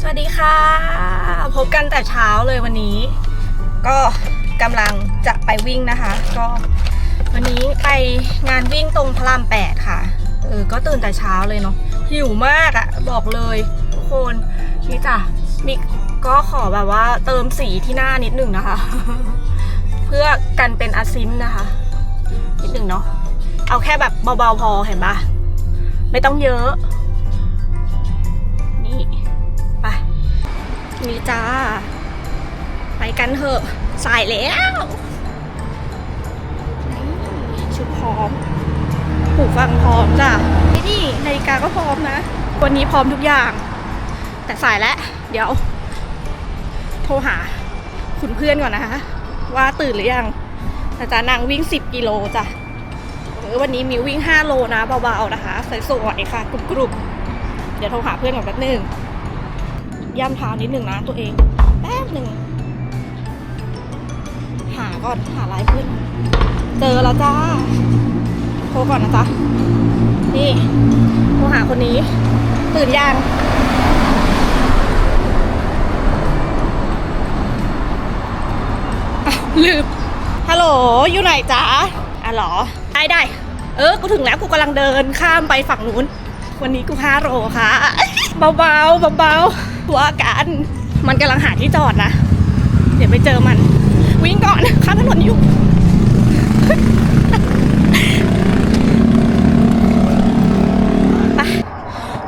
สวัสดีค่ะ พบกันแต่เช้าเลยวันนี้ ก็กำลังจะไปวิ่งนะคะ ก็วันนี้ไปงานวิ่งตรงพระรามแปดค่ะเออก็ตื่นแต่เช้าเลยเนาะหิวมากอะบอกเลยทุกคนนี่จ้ะมิกก็ขอแบบว่าเติมสีที่หน้านิดหนึ่งนะคะ เพื่อกันเป็นอาซินนะคะ นิดหนึ่งเนาะเอาแค่แบบเบาๆพอเห็นปะไม่ต้องเยอะ นี่จ้า ไปกันเถอะสายแล้วชุดพร้อมหูฟังพร้อมจ้ะนี่นาฬิกาก็พร้อมนะ วันนี้พร้อมทุกอย่าง แต่สายแล้ว เดี๋ยว โทรหา คุณเพื่อนก่อนนะคะ ว่าตื่นหรือยังแต่จะนางวิ่ง 10 กิโลจ้ะวันนี้มิววิ่ง 5 โลนะเบาๆนะคะสวยๆค่ะกรุบๆเดี๋ยวโทรหาเพื่อนก่อนแป๊บนึง ย่ำเท้านิดหนึ่งนะตัวเอง แป๊บหนึ่ง หาก่อนหาไลน์เพื่อนเจอแล้วจ้า โทรก่อนนะจ๊ะ นี่โทรหาคนนี้ ตื่นยังลืม ฮัลโหล อยู่ไหนจ๊ะอะหรอ ได้ได้ เออ กูถึงแล้ว กูกำลังเดินข้ามไปฝั่งนู้น วันนี้กูห้าโลค่ะ เบาๆเบาๆว่ากันมันกำลังหาที่จอดนะ เดี๋ยวไปเจอมัน วิ่งก่อนข้ามถนนอยู่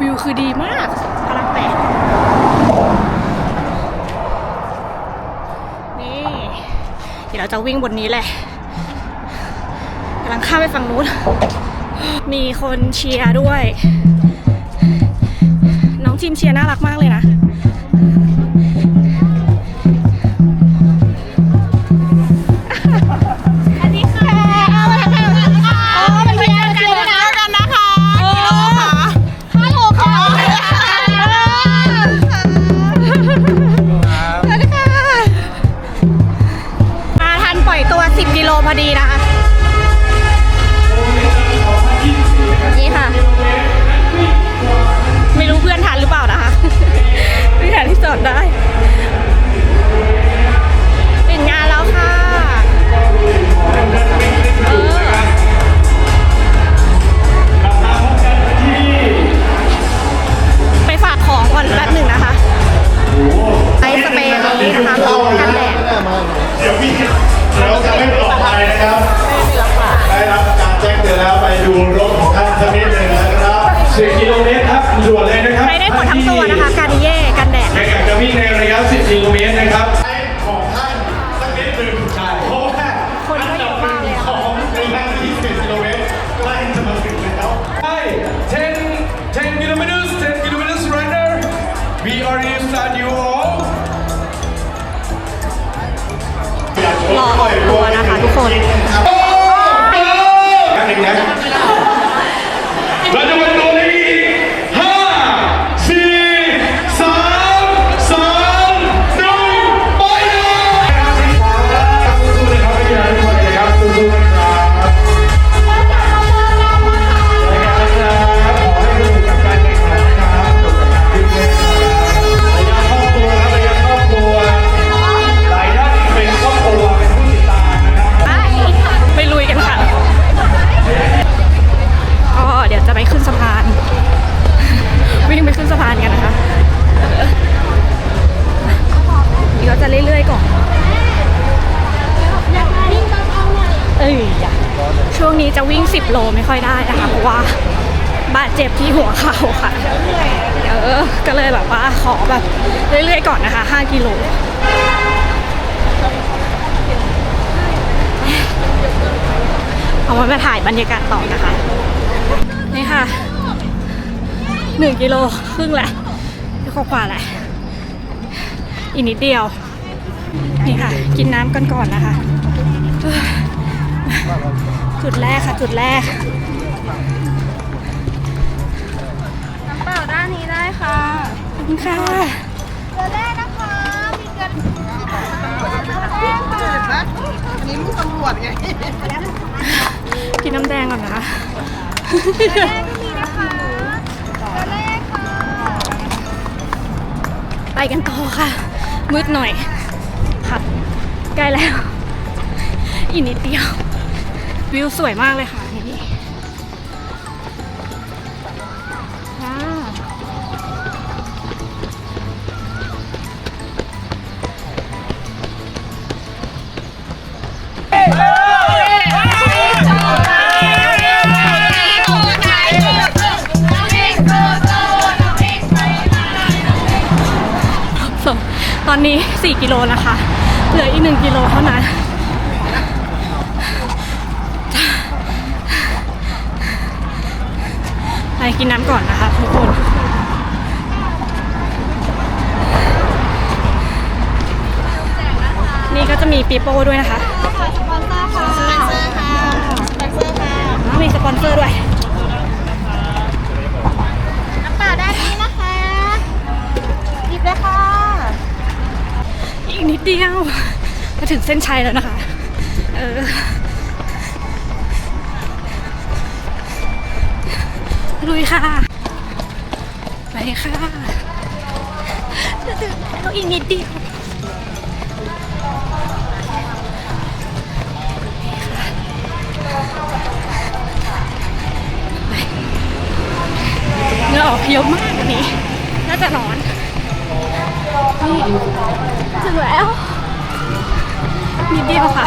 วิวคือดีมากพลังแปดนี่ เดี๋ยวเราจะวิ่งบนนี้แหละกำลังข้ามไปฝั่งนู้น มีคนเชียร์ด้วย ทีมเชียร์น่ารักมากเลยนะสวัสดีค่ะเอามาทำอะไรกันคะอ๋อเป็นเพื่อนกันนะ จอดได้ปิดงานแล้วค่ะ เออ ไปฝากของก่อนแป๊บหนึ่งนะคะไอสเปรย์นี้นะคะกันแดดเดี๋ยวพี่เดี๋ยวจะไม่ปลอดภัยนะครับ ได้รับการแจ้งเตือนแล้วไปดูรถของท่านสักนิดหนึ่งนะครับ 10กิโลเมตรครับด่วนเลยนะครับ ใช้ได้หมดทั้งตัวนะคะการดิเย่กัน วิ่งในระยะ 10กิโลเมตรนะครับให้ของท่านสักนิดหนึ่งใช่เพราะว่าคนก็เยอะมากเลยอะของในทางที่10กิโลเมตรใกล้จะมาถึงแล้ว Hi 10 10 kilometers 10 kilometers runner we already start you all รอออกตัวนะคะทุกคน จะวิ่ง 10 โลไม่ค่อยได้นะคะเพราะว่าบาดเจ็บที่หัวเข่าค่ะ เออ ก็เลยแบบว่าขอแบบเรื่อยๆก่อนนะคะ 5 กิโลเอาไว้มาถ่ายบรรยากาศต่อนะคะ นี่ค่ะหนึ่งกิโลครึ่งแหละขอกว่าแหละ อีกนิดเดียว นี่ค่ะ กินน้ำกันก่อนนะคะ จุดแรกค่ะจุดแรก น้ำเปล่าด้านนี้ได้ค่ะขอบคุณค่ะเกลือแร่นะคะ มีเกลือเกลือแร่ค่ะนี่มึงตำรวจไงกินน้ำแดงก่อนนะคะเกลือแร่ก็มีนะคะเกลือแร่ค่ะกันต่อค่ะ มืดหน่อยค่ะใกล้แล้วอีกนิดเดียว วิวสวยมากเลยค่ะนี่ว้าวส่งตอนนี้ 4 กิโลนะคะ เหลืออีก 1 กิโลเท่านั้น ไปกินน้ำก่อนนะคะทุกคนนี่ก็จะมีปีโป้ด้วยนะคะ สปอนเซอร์ค่ะ สปอนเซอร์ค่ะ สปอนเซอร์ค่ะอ๋อมีสปอนเซอร์ด้วย น้ำเปล่าด้านนี้นะคะหยิบเลยค่ะ อีกนิดเดียว มาถึงเส้นชัยแล้วนะคะ เออ ค่ะ ไปค่ะจะถึงแล้วอีกนิดเดียวไปเงื่อออกเยอะมากอันนี้ น่าจะร้อน นี่ถึงแล้วนิดเดียวค่ะ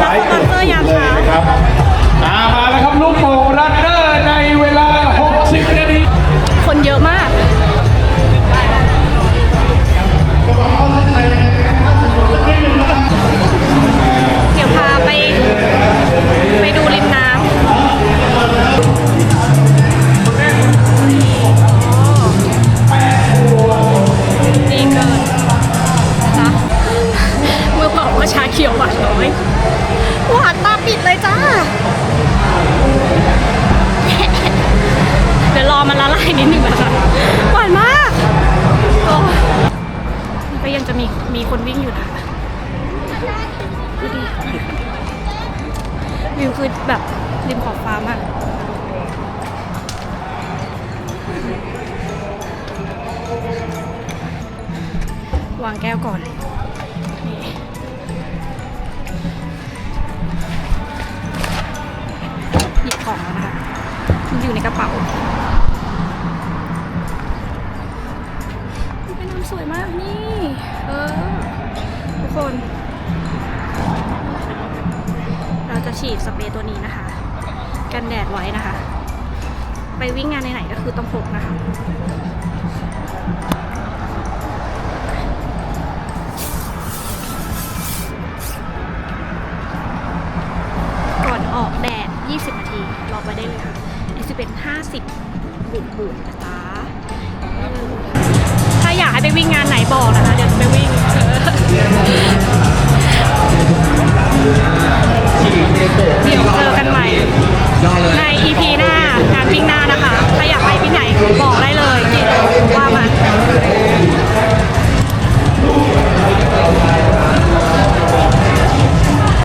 สปอนเซอร์ยามเลยเช้านะครับอ่ามาแล้วครับลูกโป่งางแก้วก่อนนี่หยิบของแล้วนะคะมันอยู่ในกระเป๋าแม่น้ำสวยมากนี่ เออ ทุกคน เราจะฉีดสเปรย์ตัวนี้นะคะ กันแดดไว้นะคะ ไปวิ่งงานไหนๆก็คือต้องพกนะคะ